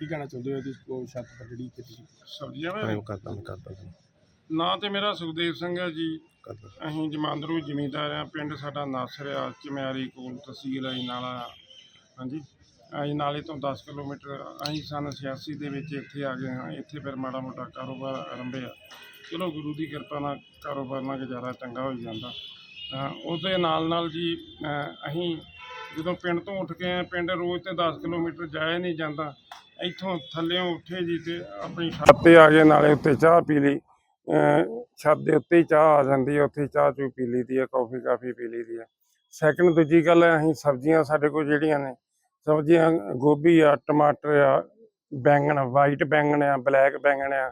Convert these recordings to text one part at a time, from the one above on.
ਚਾਹੁੰਦੇ ਹੋ ਇਹਦੀ ਕੋਈ ਛੱਤ ਪਰ ਜਿਹੜੀ ਕੀਤੀ ਸਬਜ਼ੀਆਂ ਮੈਂ ਕਰਦਾ ਮੈਂ ਕਰਦਾ ਜੀ। ਨਾਂ ਤੇ ਮੇਰਾ ਸੁਖਦੇਵ ਸਿੰਘ ਹੈ ਜੀ। ਕਰਦਾ। ਅਸੀਂ ਜਮਾਂਦਰੂ ਜ਼ਿਮੀਂਦਾਰ ਆ ਪਿੰਡ ਸਾਡਾ ਨਾਸਰ ਆ ਚਮਿਆਰੀ ਕੋਲ ਤਹਿਸੀਲ ਅਜਨਾਲਾ ਹਾਂਜੀ ਅਜਨਾਲੇ ਤੋਂ 10 ਕਿਲੋਮੀਟਰ ਅਸੀਂ ਸਨ 86 ਦੇ ਵਿੱਚ ਇੱਥੇ ਆ ਗਏ ਹਾਂ ਇੱਥੇ ਫਿਰ ਮਾੜਾ ਮੋਟਾ ਕਾਰੋਬਾਰ ਆਰੰਭਿਆ। ਚਲੋ ਗੁਰੂ ਦੀ ਕਿਰਪਾ ਨਾਲ ਕਾਰੋਬਾਰ ਨਾਲ ਗੁਜ਼ਾਰਾ ਚੰਗਾ ਹੋ ਜਾਂਦਾ। ਉਹਦੇ ਨਾਲ ਨਾਲ ਜੀ ਅਸੀਂ ਜਦੋਂ ਪਿੰਡ ਤੋਂ ਉੱਠ ਕੇ ਆਏ ਪਿੰਡ ਰੋਜ਼ ਤੇ 10 ਕਿਲੋਮੀਟਰ ਜਾਇਆ ਨਹੀਂ ਜਾਂਦਾ ਇੱਥੋਂ ਥੱਲਿਓਂ ਉੱਠੇ ਜੀ ਤੇ ਆਪਣੀ ਛੱਤ ਤੇ ਆ ਗਏ, ਨਾਲੇ ਉੱਤੇ ਚਾਹ ਪੀ ਲਈ। ਛੱਤ ਦੇ ਉੱਤੇ ਹੀ ਚਾਹ ਆ ਜਾਂਦੀ ਹੈ, ਉੱਥੇ ਚਾਹ ਚੂ ਪੀ ਲਈ ਦੀ ਹੈ, ਕਾਫੀ ਕਾਫੀ ਪੀ ਲਈ ਦੀ ਹੈ। ਸੈਕੰਡ ਦੂਜੀ ਗੱਲ ਹੈ, ਅਸੀਂ ਸਬਜ਼ੀਆਂ ਸਾਡੇ ਕੋਲ ਜਿਹੜੀਆਂ ਨੇ, ਸਬਜ਼ੀਆਂ ਗੋਭੀ ਆ, ਟਮਾਟਰ ਆ, ਬੈਂਗਣ ਵਾਈਟ ਬੈਂਗਣ ਆ ਬਲੈਕ ਬੈਂਗਣ ਆ,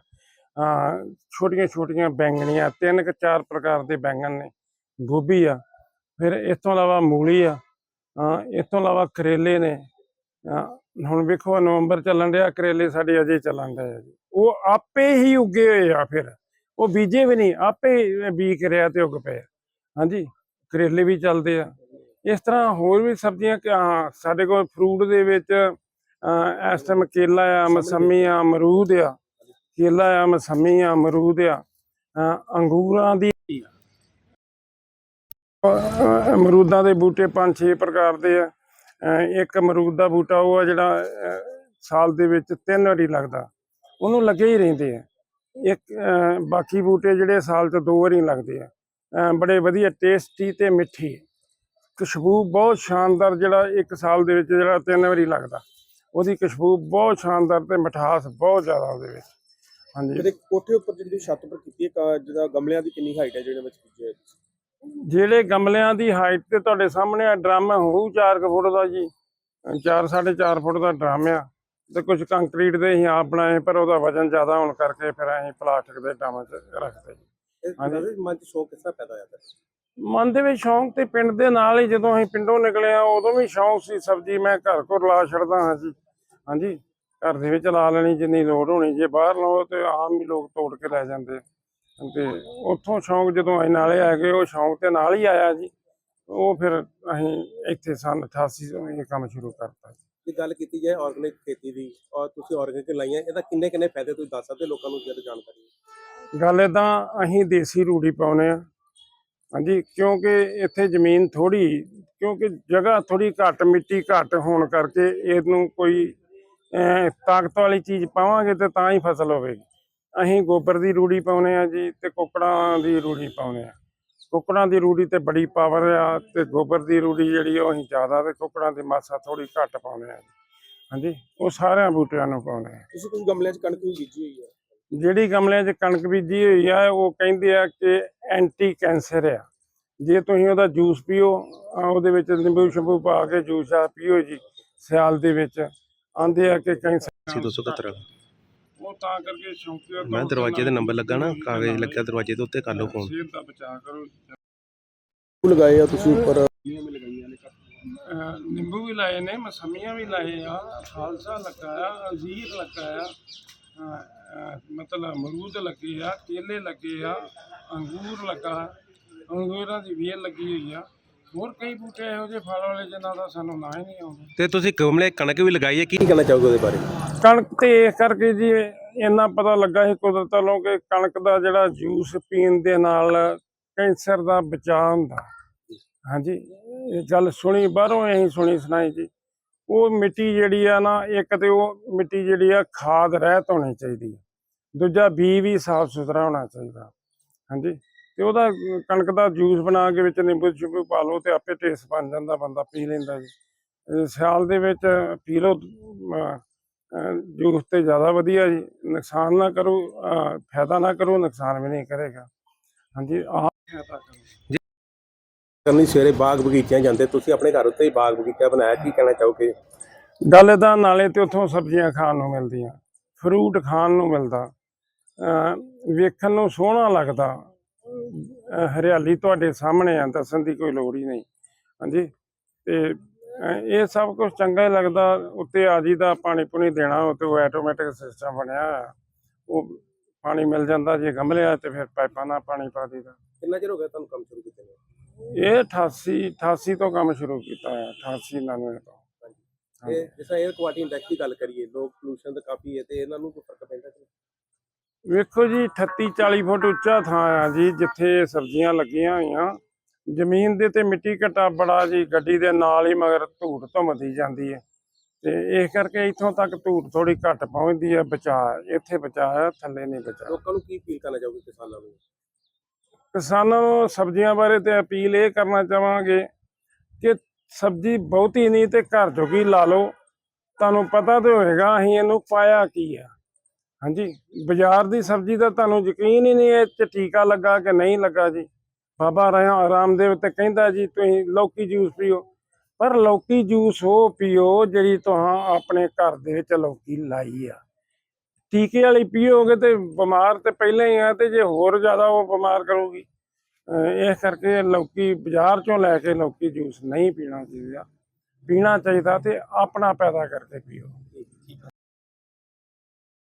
ਹਾਂ, ਛੋਟੀਆਂ ਛੋਟੀਆਂ ਬੈਂਗਣੀਆਂ, ਤਿੰਨ ਕੁ ਚਾਰ ਪ੍ਰਕਾਰ ਦੇ ਬੈਂਗਣ ਨੇ, ਗੋਭੀ ਆ, ਫਿਰ ਇਸ ਤੋਂ ਇਲਾਵਾ ਮੂਲੀ ਆ, ਹਾਂ, ਇਸ ਤੋਂ ਇਲਾਵਾ ਕਰੇਲੇ ਨੇ ਹੁਣ ਵੇਖੋ ਨਵੰਬਰ ਚੱਲਣ ਡਿਆ ਕਰੇਲੇ ਸਾਡੇ ਅਜੇ ਚੱਲਣ ਡਿਆ ਜੀ। ਉਹ ਆਪੇ ਹੀ ਉੱਗੇ ਹੋਏ ਆ ਫਿਰ। ਉਹ ਬੀਜੇ ਵੀ ਨਹੀਂ ਆਪੇ ਹੀ ਬੀਜ ਕਰਿਆ ਤੇ ਉੱਗ ਪਏ ਆ। ਹਾਂਜੀ ਕਰੇਲੇ ਵੀ ਚੱਲਦੇ ਆ। ਇਸ ਤਰ੍ਹਾਂ ਹੋਰ ਵੀ ਸਬਜ਼ੀਆਂ ਹਾਂ, ਸਾਡੇ ਕੋਲ ਫਰੂਟ ਦੇ ਵਿੱਚ ਇਸ ਟਾਈਮ ਕੇਲਾ ਆ ਮਸੰਮੀ ਆ ਅਮਰੂਦ ਆ। ਕੇਲਾ ਆ ਮਸੰਮੀ ਆ ਅਮਰੂਦ ਆ। ਅੰਗੂਰਾਂ ਦੀ ਅਮਰੂਦਾਂ ਦੇ ਬੂਟੇ ਪੰਜ ਛੇ ਪ੍ਰਕਾਰ ਦੇ ਆ। ਇੱਕ ਅਮਰੂਦ ਦਾ ਬੂਟਾ, ਉਹ ਆ ਜਿਹੜਾ ਸਾਲ ਦੇ ਵਿੱਚ ਤਿੰਨ ਵਾਰੀ ਲੱਗਦਾ। ਉਹਨੂੰ ਲੱਗੇ ਹੀ ਰਹਿੰਦੇ ਆ। ਇੱਕ ਬਾਕੀ ਬੂਟੇ ਜਿਹੜੇ ਸਾਲ 'ਚ ਦੋ ਵਾਰੀ ਲੱਗਦੇ ਆ। ਬੜੇ ਵਧੀਆ ਟੇਸਟੀ ਤੇ ਮਿੱਠੀ। ਖੁਸ਼ਬੂ ਬਹੁਤ ਸ਼ਾਨਦਾਰ ਜਿਹੜਾ ਇੱਕ ਸਾਲ ਦੇ ਵਿੱਚ ਜਿਹੜਾ ਤਿੰਨ ਵਾਰੀ ਲੱਗਦਾ। ਉਹਦੀ ਖੁਸ਼ਬੂ ਬਹੁਤ ਸ਼ਾਨਦਾਰ ਤੇ ਮਿਠਾਸ ਬਹੁਤ ਜ਼ਿਆਦਾ ਉਹਦੇ ਵਿੱਚ। ਹਾਂਜੀ। ਜਿਹੜੇ ਕੋਠੇ ਉੱਪਰ ਜਿਹੜੀ ਛੱਤ ਪਰ ਕੀਤੀ ਹੈ, ਕਾ- ਗਮਲਿਆਂ ਦੀ ਕਿੰਨੀ ਹਾਈਟ ਹੈ ਜਿਹੜੇ ਵਿੱਚ ਕੀਤੀ ਹੋਏ ਜਿਹੜੇ ਗਮਲਿਆਂ ਦੀ ਹਾਈਟ ਤੇ ਤੁਹਾਡੇ ਸਾਹਮਣੇ ਆ ਡਰਮ ਹੋਊ 4 ਫੁੱਟ ਦਾ ਜੀ। 4 4.5 ਫੁੱਟ ਦਾ ਡਰਮ ਆ। ਤੇ ਕੁਝ ਕੰਕਰੀਟ ਦੇ ਅਸੀਂ ਆਪ ਬਣਾਏ ਪਰ ਉਹਦਾ ਵਜ਼ਨ ਜ਼ਿਆਦਾ ਹੋਣ ਕਰਕੇ ਫਿਰ ਅਸੀਂ ਪਲਾਸਟਿਕ ਦੇ ਡਰਮ 'ਚ ਰੱਖਦੇ ਜੀ। ਹਾਂਜੀ। ਮਨ ਚ ਸ਼ੌਕ ਕਿਸ ਤਰ੍ਹਾਂ ਪੈਦਾ ਹੋਇਆ ਫਿਰ? ਮਨ ਦੇ ਵਿੱਚ ਸ਼ੌਂਕ ਤੇ ਪਿੰਡ ਦੇ ਨਾਲ ਹੀ ਜਦੋਂ ਅਸੀਂ ਪਿੰਡੋਂ ਨਿਕਲੇ ਆ ਉਦੋਂ ਵੀ ਸ਼ੌਂਕ ਸੀ ਸਬਜ਼ੀ ਮੈਂ ਘਰ ਕੋਲ ਲਾ ਛੱਡਦਾ ਹਾਂ ਜੀ। ਹਾਂਜੀ। ਘਰ ਦੇ ਵਿੱਚ ਲਾ ਲੈਣੀ ਜਿੰਨੀ ਲੋੜ ਹੋਣੀ ਜੇ ਬਾਹਰ ਲਾਓ ਤੇ ਆਮ ਵੀ ਲੋਕ ਤੋੜ ਕੇ ਲੈ ਜਾਂਦੇ ਤੇ ਉੱਥੋਂ ਸ਼ੌਂਕ ਜਦੋਂ ਅਸੀਂ ਨਾਲੇ ਆ ਗਏ ਉਹ ਸ਼ੌਂਕ ਤੇ ਨਾਲ ਹੀ ਆਇਆ ਜੀ। ਉਹ ਫਿਰ ਅਸੀਂ ਇੱਥੇ ਸਨ 88 ਤੋਂ ਇਹ ਕੰਮ ਸ਼ੁਰੂ ਕਰਤਾ ਜੇ। ਗੱਲ ਕੀਤੀ ਜਾਏ ਆਰਗੈਨਿਕ ਖੇਤੀ ਦੀ ਔਰ ਤੁਸੀਂ ਆਰਗੈਨਿਕ ਲਾਈਆਂ ਇਹਦਾ ਕਿੰਨੇ ਕਿੰਨੇ ਫਾਇਦੇ ਤੁਸੀਂ ਦੱਸ ਸਕਦੇ ਲੋਕਾਂ ਨੂੰ ਜਦ ਜਾਣਕਾਰੀ? ਗੱਲ ਏਦਾਂ ਅਸੀਂ ਦੇਸੀ ਰੂੜੀ ਪਾਉਨੇ ਆ ਹਾਂਜੀ ਕਿਉਂਕਿ ਇੱਥੇ ਜ਼ਮੀਨ ਥੋੜੀ ਕਿਉਂਕਿ ਜਗ੍ਹਾ ਥੋੜੀ ਘੱਟ ਮਿੱਟੀ ਘੱਟ ਹੋਣ ਕਰਕੇ ਇਹਨੂੰ ਕੋਈ ਤਾਕਤ ਵਾਲੀ ਚੀਜ਼ ਪਾਵਾਂਗੇ ਤੇ ਤਾਂ ਹੀ ਫਸਲ ਹੋਵੇਗੀ। ਅਸੀਂ ਗੋਬਰ ਦੀ ਰੂੜੀ ਪਾਉਨੇ ਆ ਜੀ ਤੇ ਕੁੱਕੜਾਂ ਦੀ ਰੂੜੀ ਪਾਉਨੇ ਆ। ਕੁੱਕੜਾਂ ਦੀ ਰੂੜੀ ਤੇ ਬੜੀ ਪਾਵਰ ਆ ਤੇ ਗੋਬਰ ਦੀ ਰੂੜੀ ਜਿਹੜੀ ਉਹ ਅਸੀਂ ਜ਼ਿਆਦਾ ਤੇ ਕੁੱਕੜਾਂ ਦੀ ਮਾਸਾ ਥੋੜੀ ਘੱਟ ਪਾਉਨੇ ਆ ਹਾਂਜੀ ਉਹ ਸਾਰਿਆਂ ਬੂਟਿਆਂ ਨੂੰ ਪਾਉਨੇ ਆ। ਤੁਸੀਂ ਕੁਝ ਗਮਲਿਆਂ 'ਚ ਕਣਕ ਵੀ ਬੀਜੀ ਹੋਈ ਹੈ ਜਿਹੜੀ ਗਮਲਿਆਂ 'ਚ ਕਣਕ ਬੀਜੀ ਹੋਈ ਆ ਉਹ ਕਹਿੰਦੇ ਆ ਕਿ ਐਂਟੀ ਕੈਂਸਰ ਆ। ਜੇ ਤੁਸੀਂ ਉਹਦਾ ਜੂਸ ਪੀਓ ਉਹਦੇ ਵਿੱਚ ਨਿੰਬੂ ਸ਼ੰਬੂ ਪਾ ਕੇ ਜੂਸ ਆ ਪੀਓ ਜੀ ਸਿਆਲ ਦੇ ਵਿੱਚ ਆਂਦੇ ਆ ਕਿ ਕੈਂਸਰ ਸੀ 271 ਉਹ ਤਾਂ ਕਰਕੇ ਸ਼ੌਂਕੀਆ ਮੈਂ ਦਰਵਾਜ਼ੇ ਦੇ ਨੰਬਰ ਲੱਗਾ ਨਾ ਕਾਗਜ਼ ਲੱਗਿਆ ਦਰਵਾਜ਼ੇ ਦੇ ਉੱਤੇ ਕਰ ਲਓ ਫੋਨ ਸਿਹਤ ਦਾ ਬਚਾਅ ਕਰੋ। ਲਗਾਏ ਆ ਤੁਸੀਂ ਉੱਪਰ? ਅਹ ਨਿੰਬੂ ਵੀ ਲਾਏ ਨੇ ਮਸਮੀਆਂ ਵੀ ਲਾਏ ਆ ਖਾਲਸਾ ਲੱਗਾ ਆ ਅੰਜੀਰ ਲੱਗਾ ਆ ਅਹ ਅਹ ਮਤਲਬ ਅਮਰੂਦ ਲੱਗੇ ਆ ਕੇਲੇ ਲੱਗੇ ਆ ਅੰਗੂਰ ਲੱਗਾ ਅੰਗੂਰਾਂ ਦੀ ਵੇਲ ਲੱਗੀ ਹੋਈ ਆ। ਹੋਰ ਕਈ ਬੂਟੇ ਇਹੋ ਜਿਹੇ ਫਲ ਵਾਲੇ ਜਿਨ੍ਹਾਂ ਦਾ ਸਾਨੂੰ ਨਾਂ ਹੀ ਨਹੀਂ ਆਉਂਦਾ। ਤੇ ਤੁਸੀਂ ਗਮਲੇ ਕਣਕ ਵੀ ਲਗਾਈ ਹੈ ਕੀ ਕੀ ਕਹਿਣਾ ਚਾਹੋਗੇ ਉਹਦੇ ਬਾਰੇ? ਕਣਕ ਤੇ ਇਸ ਕਰਕੇ ਜੀ ਇੰਨਾ ਪਤਾ ਲੱਗਾ ਸੀ ਕੁਦਰਤ ਵੱਲੋਂ ਕਿ ਕਣਕ ਦਾ ਜਿਹੜਾ ਜੂਸ ਪੀਣ ਦੇ ਨਾਲ ਕੈਂਸਰ ਦਾ ਬਚਾਅ ਹੁੰਦਾ। ਹਾਂਜੀ, ਇਹ ਗੱਲ ਸੁਣੀ, ਬਾਹਰੋਂ ਅਸੀਂ ਸੁਣੀ ਸੁਣਾਈ ਜੀ। ਉਹ ਮਿੱਟੀ ਜਿਹੜੀ ਆ ਨਾ, ਇੱਕ ਤੇ ਉਹ ਮਿੱਟੀ ਜਿਹੜੀ ਆ ਖਾਦ ਰਹਿਤ ਹੋਣੀ ਚਾਹੀਦੀ ਹੈ ਦੂਜਾ ਬੀ ਵੀ ਸਾਫ਼ ਸੁਥਰਾ ਹੋਣਾ ਚਾਹੀਦਾ। ਹਾਂਜੀ, ਤੇ ਉਹਦਾ ਕਣਕ ਦਾ ਜੂਸ ਬਣਾ ਕੇ ਵਿੱਚ ਨਿੰਬੂ ਸ਼ਿੰਬੂ ਪਾ ਲਓ ਤੇ ਆਪੇ ਟੇਸਟ ਬਣ ਜਾਂਦਾ, ਬੰਦਾ ਪੀ ਲੈਂਦਾ ਜੀ। ਸਿਆਲ ਦੇ ਵਿੱਚ ਪੀ ਲਓ ਜੂਸ ਤੇ ਜ਼ਿਆਦਾ ਵਧੀਆ ਜੀ। ਨੁਕਸਾਨ ਨਾ ਕਰੋ ਫਾਇਦਾ ਨਾ ਕਰੋ ਨੁਕਸਾਨ ਵੀ ਨਹੀਂ ਕਰੇਗਾ। ਹਾਂਜੀ ਆਹ ਕਰਨੀ ਸਵੇਰੇ ਬਾਗ ਬਗੀਚਿਆਂ ਜਾਂਦੇ ਤੁਸੀਂ ਆਪਣੇ ਘਰ ਉੱਤੇ ਹੀ ਬਾਗ ਬਗੀਚਾ ਬਣਾਇਆ ਕੀ ਕਹਿਣਾ ਚਾਹੋਗੇ? ਗੱਲ ਦਾ ਨਾਲੇ ਤੇ ਉੱਥੋਂ ਸਬਜ਼ੀਆਂ ਖਾਣ ਨੂੰ ਮਿਲਦੀਆਂ ਫਰੂਟ ਖਾਣ ਨੂੰ ਮਿਲਦਾ ਵੇਖਣ ਨੂੰ ਸੋਹਣਾ ਲੱਗਦਾ ਹਰਿਆਲੀ ਤੁਹਾਡੇ ਸਾਹਮਣੇ ਆ ਦੱਸਣ ਦੀ ਕੋਈ ਲੋੜ ਹੀ ਨਹੀਂ। ਹਾਂਜੀ ਤੇ ਇਹ ਸਭ ਕੁਝ ਚੰਗਾ ਹੀ ਲੱਗਦਾ ਉੱਤੇ ਆਜੀ ਦਾ ਪਾਣੀ ਪੁਣੀ ਦੇਣਾ ਉਹ ਤੇ ਆਟੋਮੈਟਿਕ ਸਿਸਟਮ ਬਣਿਆ। ਉਹ ਪਾਣੀ ਮਿਲ ਜਾਂਦਾ ਜੇ ਗਮਲੇ ਆ ਤੇ ਫਿਰ ਪਾਈਪਾਂ ਨਾਲ ਪਾਣੀ ਪਾ ਦੀਦਾ ਕਿੰਨਾ ਚਿਰ ਹੋ ਗਿਆ ਤੁਹਾਨੂੰ ਕੰਮ ਸ਼ੁਰੂ ਕੀਤੇ ਨੂੰ ਇਹ 88 88 ਤੋਂ ਕੰਮ ਸ਼ੁਰੂ ਕੀਤਾ ਹੈ 88 99 ਤੋਂ ਹਾਂਜੀ। ਇਹ ਜਿਸ 에ਅਰ ਕੁਆਲਿਟੀ ਇੰਡੈਕਸ ਦੀ ਗੱਲ ਕਰੀਏ ਲੋਕ ਪੋਲੂਸ਼ਨ ਦਾ ਕਾਫੀ ਹੈ ਤੇ ਇਹਨਾਂ ਨੂੰ ਕੋਈ ਫ਼ਰਕ ਪੈਂਦਾ ਕਿ? ਵੇਖੋ ਜੀ 38 40 ਫੁੱਟ ਉੱਚਾ ਥਾਂ ਆ ਜੀ ਜਿੱਥੇ ਸਬਜ਼ੀਆਂ ਲੱਗੀਆਂ ਹੋਈਆਂ ਜ਼ਮੀਨ ਦੇ ਤੇ ਮਿੱਟੀ ਘਟਾ ਬੜਾ ਜੀ ਗੱਡੀ ਦੇ ਨਾਲ ਹੀ ਮਗਰ ਧੂੜ ਧੁੰਮਦੀ ਜਾਂਦੀ ਹੈ। ਤੇ ਇਸ ਕਰਕੇ ਇੱਥੋਂ ਤੱਕ ਧੂੜ ਥੋੜੀ ਘੱਟ ਪਹੁੰਚਦੀ ਹੈ ਬਚਾ ਇੱਥੇ ਬਚਾ ਹੈ ਥੱਲੇ ਨਹੀਂ ਬਚਾ ਲੋਕਾਂ ਨੂੰ ਕੀ ਅਪੀਲ ਕਰਨਾ ਚਾਹੋਗੇ ਕਿਸਾਨਾਂ ਨੂੰ? ਕਿਸਾਨਾਂ ਨੂੰ ਸਬਜ਼ੀਆਂ ਬਾਰੇ ਤੇ ਅਪੀਲ ਇਹ ਕਰਨਾ ਚਾਹਾਂਗੇ ਕਿ ਸਬਜ਼ੀ ਬਹੁਤੀ ਨਹੀਂ ਤੇ ਘਰ ਜੋਗੀ ਲਾ ਲਓ। ਤੁਹਾਨੂੰ ਪਤਾ ਤੇ ਹੋਏਗਾ ਅਸੀਂ ਇਹਨੂੰ ਪਾਇਆ ਕੀ ਆ। ਹਾਂਜੀ ਬਾਜ਼ਾਰ ਦੀ ਸਬਜ਼ੀ ਦਾ ਤੁਹਾਨੂੰ ਯਕੀਨ ਹੀ ਨਹੀਂ ਇਹ ਚ ਟੀਕਾ ਲੱਗਾ ਕਿ ਨਹੀਂ ਲੱਗਾ ਜੀ। ਬਾਬਾ ਰਾਮਦੇਵ ਤੇ ਕਹਿੰਦਾ ਜੀ, ਤੁਸੀਂ ਲੌਕੀ ਜੂਸ ਪੀਓ। ਪਰ ਲੌਕੀ ਜੂਸ ਉਹ ਪੀਓ ਜਿਹੜੀ ਤੁਹਾਂ ਆਪਣੇ ਘਰ ਦੇ ਵਿੱਚ ਲੌਕੀ ਲਾਈ ਆ। ਟੀਕੇ ਵਾਲੀ ਪੀਓਗੇ ਤੇ ਬਿਮਾਰ ਤੇ ਪਹਿਲਾਂ ਹੀ ਆ ਤੇ ਜੇ ਹੋਰ ਜ਼ਿਆਦਾ ਉਹ ਬਿਮਾਰ ਕਰੂਗੀ। ਇਸ ਕਰਕੇ ਲੌਕੀ ਬਾਜ਼ਾਰ ਚੋਂ ਲੈ ਕੇ ਲੌਕੀ ਜੂਸ ਨਹੀਂ ਪੀਣਾ ਚਾਹੀਦਾ। ਪੀਣਾ ਚਾਹੀਦਾ ਤੇ ਆਪਣਾ ਪੈਦਾ ਕਰਕੇ ਪੀਓ।